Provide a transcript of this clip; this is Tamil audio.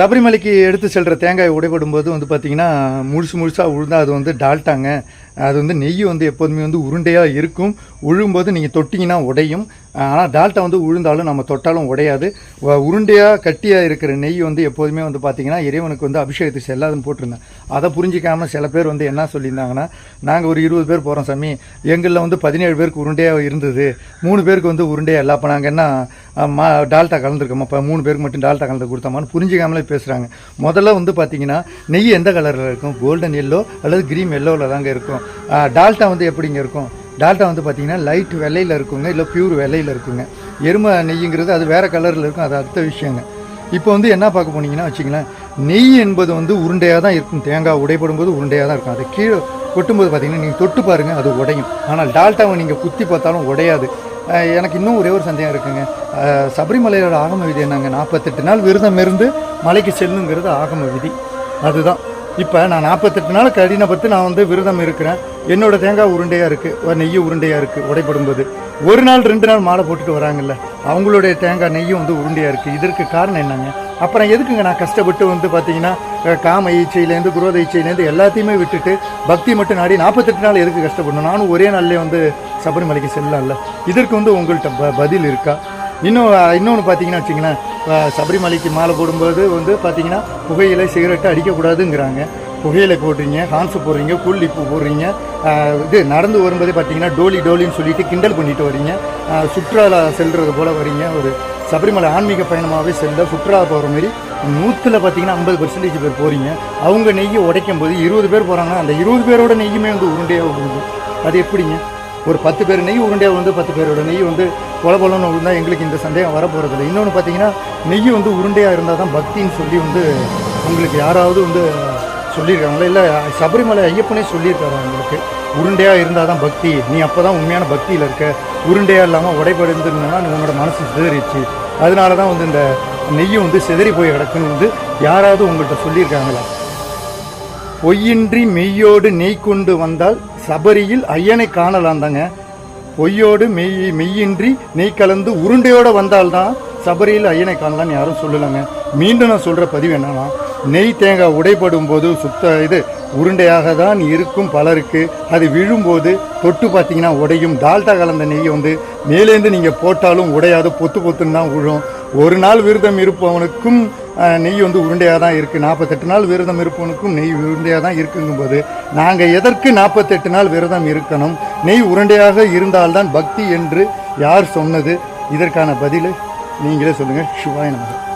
சபரிமலைக்கு எடுத்து செல்கிற தேங்காய் உடைபடும் போது வந்து பார்த்தீங்கன்னா முழுசு முழுசாக உழுந்தால் அது வந்து டால்ட்டாங்க. அது வந்து நெய் வந்து எப்போதுமே வந்து உருண்டையாக இருக்கும். உழும்போது நீங்கள் தொட்டிங்கன்னா உடையும். ஆனால் டால்ட்டா வந்து உழுந்தாலும் நம்ம தொட்டாலும் உடையாது. வ- உருண்டையாக கட்டியாக இருக்கிற நெய் வந்து எப்போதுமே வந்து பார்த்திங்கன்னா இறைவனுக்கு வந்து அபிஷேகத்துக்கு செல்லாதுன்னு போட்டிருந்தேன். அதை புரிஞ்சிக்காமல் சில பேர் வந்து என்ன சொல்லியிருந்தாங்கன்னா நாங்கள் ஒரு இருபது பேர் போகிறோம் சாமி. எங்களில் வந்து பதினேழு பேருக்கு உருண்டையாக இருந்தது. மூணு பேருக்கு வந்து உருண்டையாக இல்லை. அப்போ நாங்கள் என்ன மா டால்ட்டா கலந்துருக்கோமா? இப்போ மூணு பேருக்கு மட்டும் டால்ட்டா கலந்து கொடுத்தோமான்னு புரிஞ்சிக்காமலே பேசுகிறாங்க முதல்ல வந்து பார்த்தீங்கன்னா நெய் எந்த கலரில் இருக்கும்? கோல்டன் எல்லோ அல்லது க்ரீம் எல்லோவில் தாங்க இருக்கும். அஹ், டால்ட்டா வந்து எப்படிங்க இருக்கும்? டால்ட்டா வந்து பார்த்திங்கன்னா லைட் வெள்ளையில் இருக்குங்க. இல்லை பியூர் வெள்ளையில் இருக்குங்க. எருமை நெய்யுங்கிறது அது வேறு கலரில் இருக்கும். அது அடுத்த விஷயங்க. இப்போ வந்து என்ன பார்க்க போனீங்கன்னா வச்சிங்களேன் நெய் என்பது வந்து உருண்டையாக தான் இருக்கும். தேங்காய் உடைப்படும் போது உருண்டையாக தான் இருக்கும். அது கீழே கொட்டும்போது பார்த்தீங்கன்னா நீங்கள் தொட்டு பாருங்கள் அது உடையும். ஆனால் டால்ட்டாவை நீங்கள் குத்தி பார்த்தாலும் உடையாது. எனக்கு இன்னும் ஒரே ஒரு சந்தேகம் இருக்குங்க. சபரிமலையோட ஆகம விதி என்னங்க? நாற்பத்தெட்டு நாள் விரதம் இருந்து மலைக்கு செல்லுங்கிறது ஆகம விதி. அதுதான். இப்போ நான் நாற்பத்தெட்டு நாள் கடினப்பட்டு நான் வந்து விரதம் இருக்கிறேன். என்னோட தேங்காய் உருண்டையாக இருக்குது நெய் உருண்டையாக இருக்குது உடைப்படும்போது ஒரு நாள் ரெண்டு நாள் மாலை போட்டுட்டு வராங்கல்ல அவங்களுடைய தேங்காய் நெய்யும் வந்து உருண்டையாக இருக்குது இதற்கு காரணம் என்னங்க? அப்புறம் எதுக்குங்க நான் கஷ்டப்பட்டு வந்து பார்த்தீங்கன்னா காம ஈச்சையிலேருந்து குரோத ஈச்சையிலேருந்து எல்லாத்தையுமே விட்டுட்டு பக்தி மட்டும் நாடி நாற்பத்தெட்டு நாள் எதுக்கு கஷ்டப்படணும்? நானும் ஒரே நாள்லேயே வந்து சபரிமலைக்கு செல்லலாம்ல. இதற்கு வந்து உங்கள்கிட்ட ப பதில் இருக்கா? இன்னும் இன்னொன்று பார்த்தீங்கன்னா வச்சிங்களேன் சபரிமலைக்கு மாலை போடும்போது வந்து பார்த்தீங்கன்னா புகையிலை சிகரெட்டு அடிக்கக்கூடாதுங்கிறாங்க. புகையிலை போடுறீங்க ஹான்ஸு போடுறீங்க கூல்லிப்பு போடுறீங்க இது நடந்து வரும்போதே பார்த்தீங்கன்னா டோலி டோலின்னு சொல்லிட்டு கிண்டல் பண்ணிட்டு வரீங்க. சுற்றுலா செல்றது போல் வரீங்க. ஒரு சபரிமலை ஆன்மீக பயணமாகவே செல்ல சுற்றுலா போகிற மாதிரி நூற்றில் பார்த்தீங்கன்னா ஐம்பது பர்சன்டேஜ் பேர் போகிறீங்க அவங்க நெய்யை உடைக்கும் போது இருபது பேர் போகிறாங்கன்னா அந்த இருபது பேரோட நெய்யுமே வந்து உருண்டையாக போகுது அது எப்படிங்க? ஒரு பத்து பேர் நெய் உருண்டையாக வந்து பத்து பேரோட நெய் வந்து கொல கொலன்னு எங்களுக்கு இந்த சந்தேகம் வரப்போகிறதில்ல இன்னொன்று பார்த்தீங்கன்னா நெய் வந்து உருண்டையாக இருந்தால் தான் பக்தின்னு சொல்லி வந்து உங்களுக்கு யாராவது வந்து சொல்லியிருக்காங்களா? இல்லை சபரிமலை ஐயப்பனே சொல்லியிருக்காரு அவங்களுக்கு உருண்டையாக இருந்தால் தான் பக்தி. நீ அப்போ தான் உண்மையான பக்தியில் இருக்க. உருண்டையாக இல்லாமல் உடைபடுந்துருந்தனா நீ மனசு சிதறிச்சு அதனால தான் வந்து இந்த நெய்யும் வந்து சிதறி போய் கிடக்குன்னு வந்து யாராவது உங்கள்கிட்ட சொல்லியிருக்காங்களா? பொய்யின்றி மெய்யோடு நெய் கொண்டு வந்தால் சபரியில் ஐயனை காணலாம் தாங்க பொய்யோடு மெய் மெய்யின்றி நெய் கலந்து உருண்டையோடு வந்தால்தான் சபரியில் ஐயனை காணலாம்னு யாரும் சொல்லலைங்க. மீண்டும் நான் சொல்கிற பதிவு என்னன்னா நெய் தேங்காய் உடைப்படும் போது சுத்த இது உருண்டையாக தான் இருக்கும் பலருக்கு. அது விழும்போது தொட்டு பார்த்தீங்கன்னா உடையும். டால்டா கலந்த நெய் வந்து மேலேந்து நீங்கள் போட்டாலும் உடையாது பொத்து பொத்துன்னு தான் விழும் ஒரு நாள் விரதம் இருப்பவனுக்கும் நெய் வந்து உருண்டையாக தான் இருக்குது நாற்பத்தெட்டு நாள் விரதம் இருப்பவனுக்கும் நெய் உருண்டையாக தான் இருக்குங்கும்போது நாங்கள் எதற்கு நாற்பத்தெட்டு நாள் விரதம் இருக்கணும்? நெய் உருண்டையாக இருந்தால்தான் பக்தி என்று யார் சொன்னது? இதற்கான பதில் நீங்களே சொல்லுங்கள் சிவாய நமக்கு